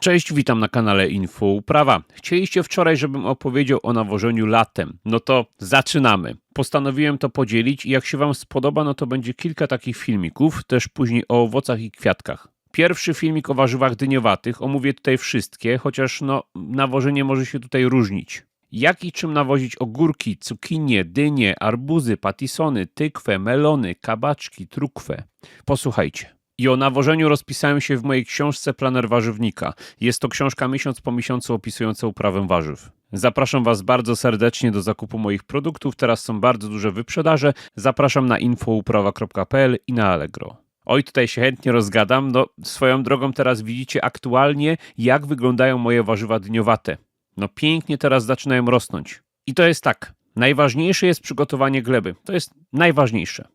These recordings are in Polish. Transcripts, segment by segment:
Cześć, witam na kanale Info Uprawa. Chcieliście wczoraj, żebym opowiedział o nawożeniu latem. No to zaczynamy. Postanowiłem to podzielić i jak się Wam spodoba, no to będzie kilka takich filmików, też później o owocach i kwiatkach. Pierwszy filmik o warzywach dyniowatych, omówię tutaj wszystkie, chociaż no, nawożenie może się tutaj różnić. Jak i czym nawozić ogórki, cukinie, dynie, arbuzy, patisony, tykwę, melony, kabaczki, trukwę. Posłuchajcie. I o nawożeniu rozpisałem się w mojej książce Planer Warzywnika. Jest to książka miesiąc po miesiącu opisująca uprawę warzyw. Zapraszam Was bardzo serdecznie do zakupu moich produktów. Teraz są bardzo duże wyprzedaże. Zapraszam na infouprawa.pl i na Allegro. Oj, tutaj się chętnie rozgadam. No, swoją drogą teraz widzicie aktualnie, jak wyglądają moje warzywa dniowate. No, pięknie teraz zaczynają rosnąć. I to jest tak. Najważniejsze jest przygotowanie gleby. To jest najważniejsze.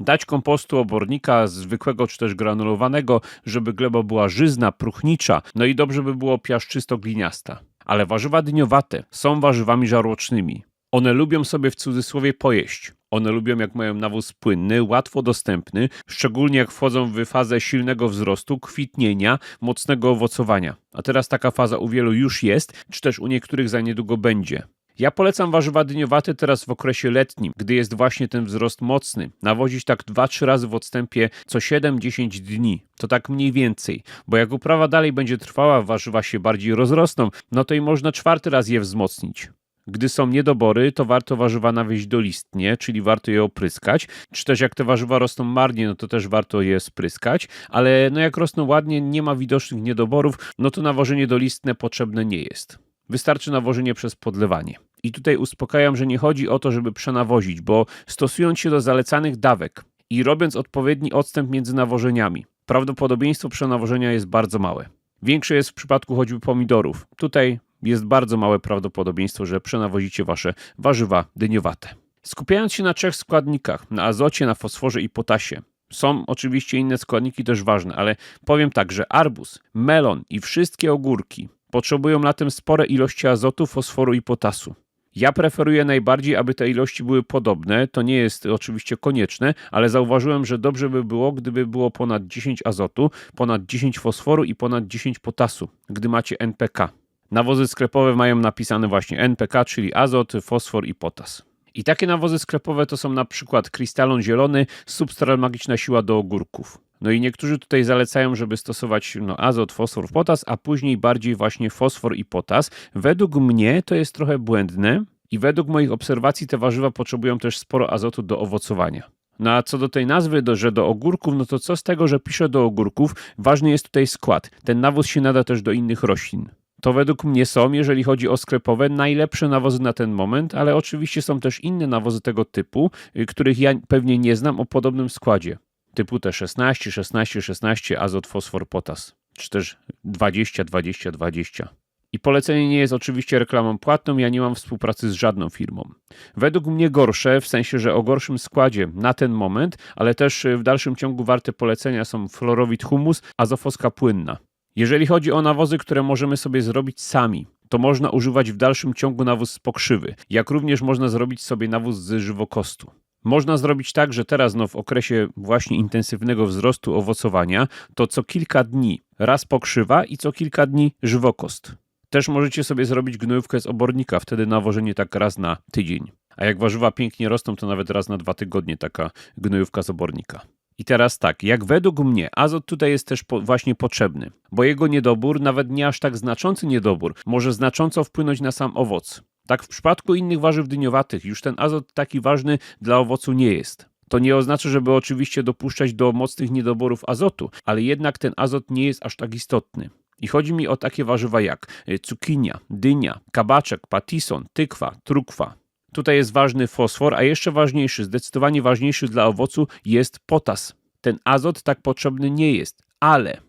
Dać kompostu obornika zwykłego czy też granulowanego, żeby gleba była żyzna, próchnicza, no i dobrze by było piaszczysto-gliniasta. Ale warzywa dyniowate są warzywami żarłocznymi. One lubią sobie w cudzysłowie pojeść. One lubią, jak mają nawóz płynny, łatwo dostępny, szczególnie jak wchodzą w fazę silnego wzrostu, kwitnienia, mocnego owocowania. A teraz taka faza u wielu już jest, czy też u niektórych za niedługo będzie. Ja polecam warzywa dyniowate teraz w okresie letnim, gdy jest właśnie ten wzrost mocny. Nawozić tak 2-3 razy w odstępie co 7-10 dni. To tak mniej więcej, bo jak uprawa dalej będzie trwała, warzywa się bardziej rozrosną, no to i można czwarty raz je wzmocnić. Gdy są niedobory, to warto warzywa nawieźć dolistnie, czyli warto je opryskać, czy też jak te warzywa rosną marnie, no to też warto je spryskać, ale no jak rosną ładnie, nie ma widocznych niedoborów, no to nawożenie dolistne potrzebne nie jest. Wystarczy nawożenie przez podlewanie. I tutaj uspokajam, że nie chodzi o to, żeby przenawozić, bo stosując się do zalecanych dawek i robiąc odpowiedni odstęp między nawożeniami, prawdopodobieństwo przenawożenia jest bardzo małe. Większe jest w przypadku choćby pomidorów. Tutaj jest bardzo małe prawdopodobieństwo, że przenawozicie wasze warzywa dyniowate. Skupiając się na trzech składnikach, na azocie, na fosforze i potasie, są oczywiście inne składniki też ważne, ale powiem tak, że arbuz, melon i wszystkie ogórki potrzebują latem spore ilości azotu, fosforu i potasu. Ja preferuję najbardziej, aby te ilości były podobne. To nie jest oczywiście konieczne, ale zauważyłem, że dobrze by było, gdyby było ponad 10 azotu, ponad 10 fosforu i ponad 10 potasu, gdy macie NPK. Nawozy sklepowe mają napisane właśnie NPK, czyli azot, fosfor i potas. I takie nawozy sklepowe to są na przykład krystalon zielony, substrat magiczna siła do ogórków. No i niektórzy tutaj zalecają, żeby stosować no, azot, fosfor, potas, a później bardziej właśnie fosfor i potas. Według mnie to jest trochę błędne i według moich obserwacji te warzywa potrzebują też sporo azotu do owocowania. No a co do tej nazwy, do, że do ogórków, no to co z tego, że piszę do ogórków? Ważny jest tutaj skład. Ten nawóz się nada też do innych roślin. To według mnie są, jeżeli chodzi o sklepowe, najlepsze nawozy na ten moment, ale oczywiście są też inne nawozy tego typu, y, których ja pewnie nie znam o podobnym składzie typu te 16, 16, 16, azot, fosfor, potas, czy też 20, 20, 20. I polecenie nie jest oczywiście reklamą płatną, ja nie mam współpracy z żadną firmą. Według mnie gorsze, w sensie, że o gorszym składzie na ten moment, ale też w dalszym ciągu warte polecenia są fluorowid humus, azofoska płynna. Jeżeli chodzi o nawozy, które możemy sobie zrobić sami, to można używać w dalszym ciągu nawóz z pokrzywy, jak również można zrobić sobie nawóz z żywokostu. Można zrobić tak, że teraz no, w okresie właśnie intensywnego wzrostu owocowania, to co kilka dni raz pokrzywa i co kilka dni żywokost. Też możecie sobie zrobić gnojówkę z obornika, wtedy nawożenie tak raz na tydzień. A jak warzywa pięknie rosną, to nawet raz na dwa tygodnie taka gnojówka z obornika. I teraz tak, jak według mnie azot tutaj jest też po, właśnie potrzebny, bo jego niedobór, nawet nie aż tak znaczący niedobór, może znacząco wpłynąć na sam owoc. Tak w przypadku innych warzyw dyniowatych już ten azot taki ważny dla owocu nie jest. To nie oznacza, żeby oczywiście dopuszczać do mocnych niedoborów azotu, ale jednak ten azot nie jest aż tak istotny. I chodzi mi o takie warzywa jak y, cukinia, dynia, kabaczek, patison, tykwa, trukwa. Tutaj jest ważny fosfor, a jeszcze ważniejszy, zdecydowanie ważniejszy dla owocu jest potas. Ten azot tak potrzebny nie jest, ale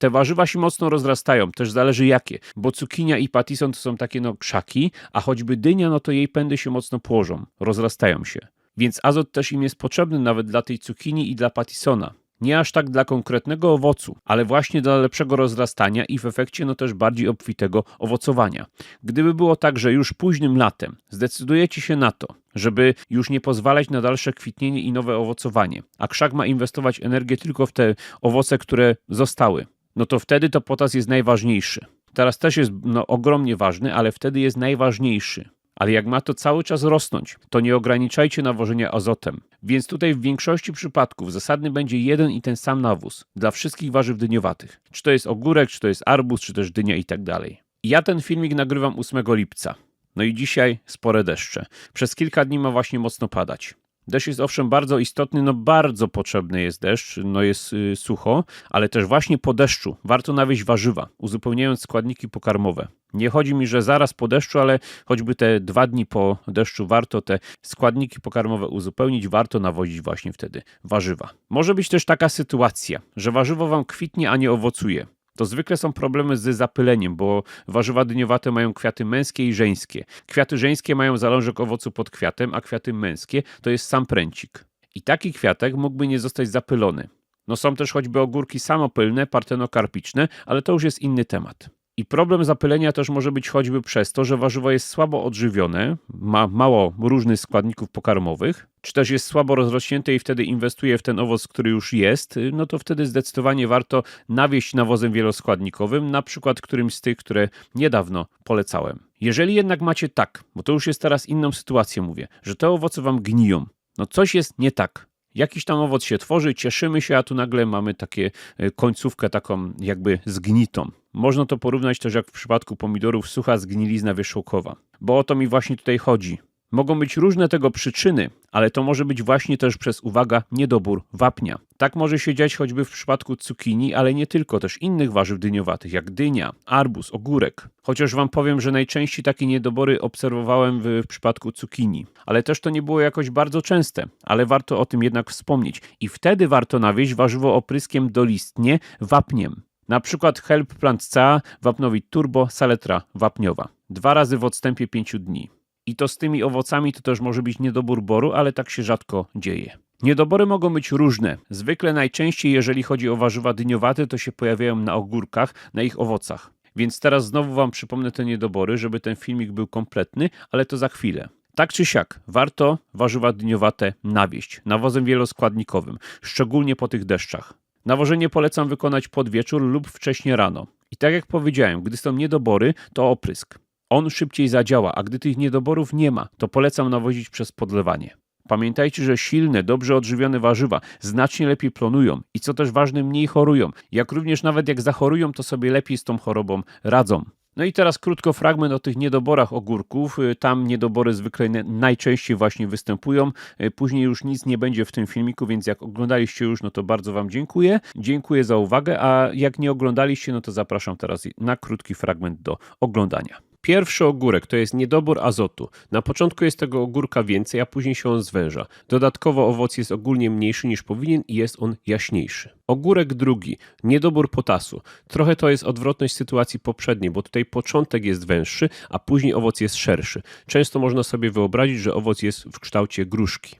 te warzywa się mocno rozrastają, też zależy jakie, bo cukinia i patison to są takie no krzaki, a choćby dynia, no to jej pędy się mocno płożą, rozrastają się. Więc azot też im jest potrzebny nawet dla tej cukinii i dla patisona. Nie aż tak dla konkretnego owocu, ale właśnie dla lepszego rozrastania i w efekcie no też bardziej obfitego owocowania. Gdyby było tak, że już późnym latem zdecydujecie się na to, żeby już nie pozwalać na dalsze kwitnienie i nowe owocowanie, a krzak ma inwestować energię tylko w te owoce, które zostały, no to wtedy to potas jest najważniejszy. Teraz też jest no, ogromnie ważny, ale wtedy jest najważniejszy. Ale jak ma to cały czas rosnąć, to nie ograniczajcie nawożenia azotem. Więc tutaj w większości przypadków zasadny będzie jeden i ten sam nawóz dla wszystkich warzyw dyniowatych. Czy to jest ogórek, czy to jest arbuz, czy też dynia i tak dalej. Ja ten filmik nagrywam 8 lipca. No i dzisiaj spore deszcze. Przez kilka dni ma właśnie mocno padać. Deszcz jest owszem bardzo istotny, no bardzo potrzebny jest deszcz, no jest y, sucho, ale też właśnie po deszczu warto nawieźć warzywa, uzupełniając składniki pokarmowe. Nie chodzi mi, że zaraz po deszczu, ale choćby te dwa dni po deszczu warto te składniki pokarmowe uzupełnić, warto nawozić właśnie wtedy warzywa. Może być też taka sytuacja, że warzywo wam kwitnie, a nie owocuje to zwykle są problemy z zapyleniem, bo warzywa dyniowate mają kwiaty męskie i żeńskie. Kwiaty żeńskie mają zalążek owocu pod kwiatem, a kwiaty męskie to jest sam pręcik. I taki kwiatek mógłby nie zostać zapylony. No są też choćby ogórki samopylne, partenokarpiczne, ale to już jest inny temat. I problem zapylenia też może być choćby przez to, że warzywo jest słabo odżywione, ma mało różnych składników pokarmowych, czy też jest słabo rozrośnięte i wtedy inwestuje w ten owoc, który już jest, no to wtedy zdecydowanie warto nawieść nawozem wieloskładnikowym, na przykład którymś z tych, które niedawno polecałem. Jeżeli jednak macie tak, bo to już jest teraz inną sytuację mówię, że te owoce wam gniją, no coś jest nie tak. Jakiś tam owoc się tworzy, cieszymy się, a tu nagle mamy takie e, końcówkę taką jakby zgnitą. Można to porównać też jak w przypadku pomidorów sucha zgnilizna wierzchołkowa. Bo o to mi właśnie tutaj chodzi. Mogą być różne tego przyczyny, ale to może być właśnie też przez, uwaga, niedobór wapnia. Tak może się dziać choćby w przypadku cukinii, ale nie tylko, też innych warzyw dyniowatych, jak dynia, arbuz, ogórek. Chociaż wam powiem, że najczęściej takie niedobory obserwowałem w, w przypadku cukinii, ale też to nie było jakoś bardzo częste, ale warto o tym jednak wspomnieć. I wtedy warto nawieść warzywo opryskiem dolistnie wapniem. Na przykład Help Plant C, wapnowit turbo, saletra wapniowa. Dwa razy w odstępie 5 dni. I to z tymi owocami to też może być niedobór boru, ale tak się rzadko dzieje. Niedobory mogą być różne. Zwykle najczęściej, jeżeli chodzi o warzywa dyniowate, to się pojawiają na ogórkach, na ich owocach. Więc teraz znowu Wam przypomnę te niedobory, żeby ten filmik był kompletny, ale to za chwilę. Tak czy siak, warto warzywa dyniowate nawieść nawozem wieloskładnikowym, szczególnie po tych deszczach. Nawożenie polecam wykonać pod wieczór lub wcześnie rano. I tak jak powiedziałem, gdy są niedobory, to oprysk on szybciej zadziała, a gdy tych niedoborów nie ma, to polecam nawozić przez podlewanie. Pamiętajcie, że silne, dobrze odżywione warzywa znacznie lepiej plonują i co też ważne, mniej chorują. Jak również nawet jak zachorują, to sobie lepiej z tą chorobą radzą. No i teraz krótko fragment o tych niedoborach ogórków. Tam niedobory zwykle najczęściej właśnie występują. Później już nic nie będzie w tym filmiku, więc jak oglądaliście już, no to bardzo Wam dziękuję. Dziękuję za uwagę, a jak nie oglądaliście, no to zapraszam teraz na krótki fragment do oglądania. Pierwszy ogórek to jest niedobór azotu. Na początku jest tego ogórka więcej, a później się on zwęża. Dodatkowo owoc jest ogólnie mniejszy niż powinien i jest on jaśniejszy. Ogórek drugi, niedobór potasu. Trochę to jest odwrotność sytuacji poprzedniej, bo tutaj początek jest węższy, a później owoc jest szerszy. Często można sobie wyobrazić, że owoc jest w kształcie gruszki.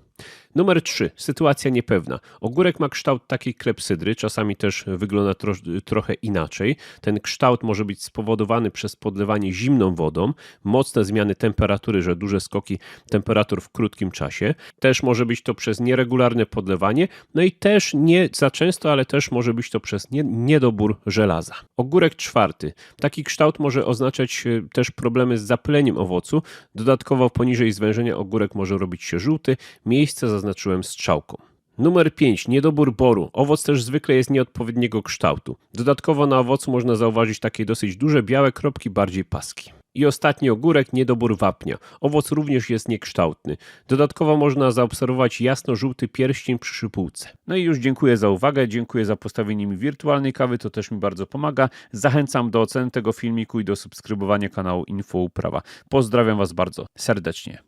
Numer 3. Sytuacja niepewna. Ogórek ma kształt takiej klepsydry, czasami też wygląda tro trochę inaczej. Ten kształt może być spowodowany przez podlewanie zimną wodą, mocne zmiany temperatury, że duże skoki temperatur w krótkim czasie. Też może być to przez nieregularne podlewanie, no i też nie za często, ale też może być to przez nie niedobór żelaza. Ogórek czwarty. Taki kształt może oznaczać e, też problemy z zapyleniem owocu. Dodatkowo poniżej zwężenia ogórek może robić się żółty. Miejsce za zaznaczyłem strzałką. Numer 5. Niedobór boru. Owoc też zwykle jest nieodpowiedniego kształtu. Dodatkowo na owocu można zauważyć takie dosyć duże białe kropki, bardziej paski. I ostatni ogórek, niedobór wapnia. Owoc również jest niekształtny. Dodatkowo można zaobserwować jasno-żółty pierścień przy szypułce. No i już dziękuję za uwagę, dziękuję za postawienie mi wirtualnej kawy, to też mi bardzo pomaga. Zachęcam do oceny tego filmiku i do subskrybowania kanału Info Uprawa. Pozdrawiam Was bardzo serdecznie.